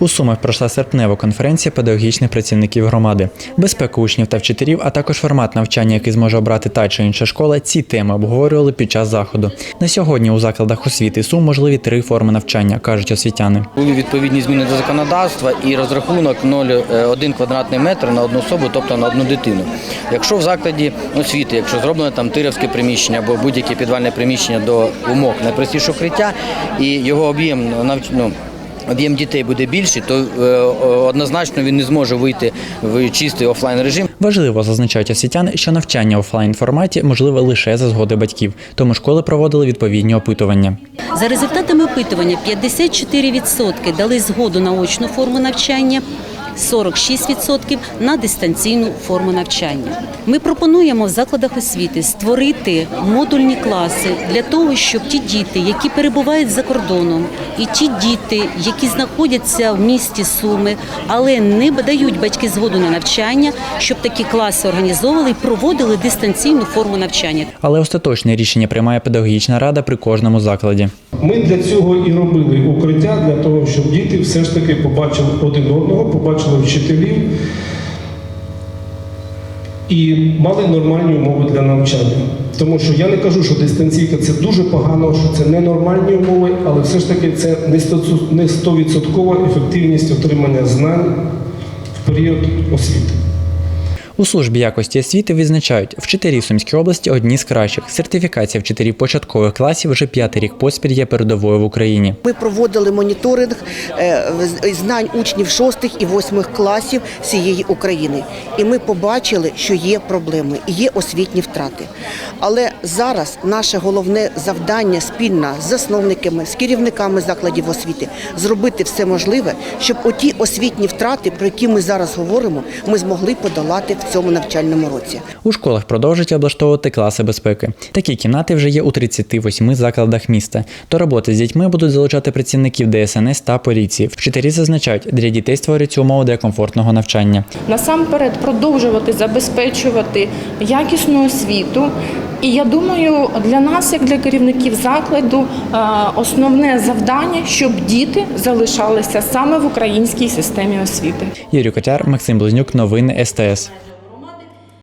У Сумах пройшла серпнева конференція педагогічних працівників громади. Безпека учнів та вчителів, а також формат навчання, який зможе обрати та чи інша школа. Ці теми обговорювали під час заходу. На сьогодні у закладах освіти Сум можливі три форми навчання, кажуть освітяни. Були відповідні зміни до законодавства і розрахунок 0,1 квадратний метр на одну особу, тобто на одну дитину. Якщо в закладі освіти, якщо зроблено там тирівське приміщення або будь-яке підвальне приміщення до умов найпростішого укриття, і його об'єм навч- ну, Об'єм дітей буде більший, то е, однозначно він не зможе вийти в чистий офлайн режим. Важливо зазначають освітяни, що навчання в офлайн форматі можливе лише за згоди батьків, тому школи проводили відповідні опитування. За результатами опитування 54% дали згоду на очну форму навчання. 46% на дистанційну форму навчання. Ми пропонуємо в закладах освіти створити модульні класи для того, щоб ті діти, які перебувають за кордоном, і ті діти, які знаходяться в місті Суми, але не дають батьки згоду на навчання, щоб такі класи організовували і проводили дистанційну форму навчання. Але остаточне рішення приймає педагогічна рада при кожному закладі. Ми для цього і робили укриття, для того, щоб діти все ж таки побачили один одного, побачили вчителів і мали нормальні умови для навчання. Тому що я не кажу, що дистанційка це дуже погано, що це ненормальні умови, але все ж таки це не сто- не 100% ефективність отримання знань в період освіти. У службі якості освіти відзначають, вчителі Сумської області одні з кращих. Сертифікація вчителів початкових класів вже п'ятий рік поспіль є передовою в Україні. Ми проводили моніторинг е, знань учнів шостих і восьмих класів всієї України. І ми побачили, що є проблеми, є освітні втрати. Але зараз наше головне завдання спільно з засновниками, з керівниками закладів освіти зробити все можливе, щоб оті освітні втрати, про які ми зараз говоримо, ми змогли подолати в цьому навчальному році. У школах продовжують облаштовувати класи безпеки. Такі кімнати вже є у 38 закладах міста. До роботи з дітьми будуть залучати працівників ДСНС та поліції. Вчителі зазначають, для дітей створюються умови для комфортного навчання. насамперед продовжувати забезпечувати якісну освіту. І я думаю, для нас, як для керівників закладу, е, основне завдання, щоб діти залишалися саме в українській системі освіти. Юрій Котяр, Максим Близнюк, новини СТС.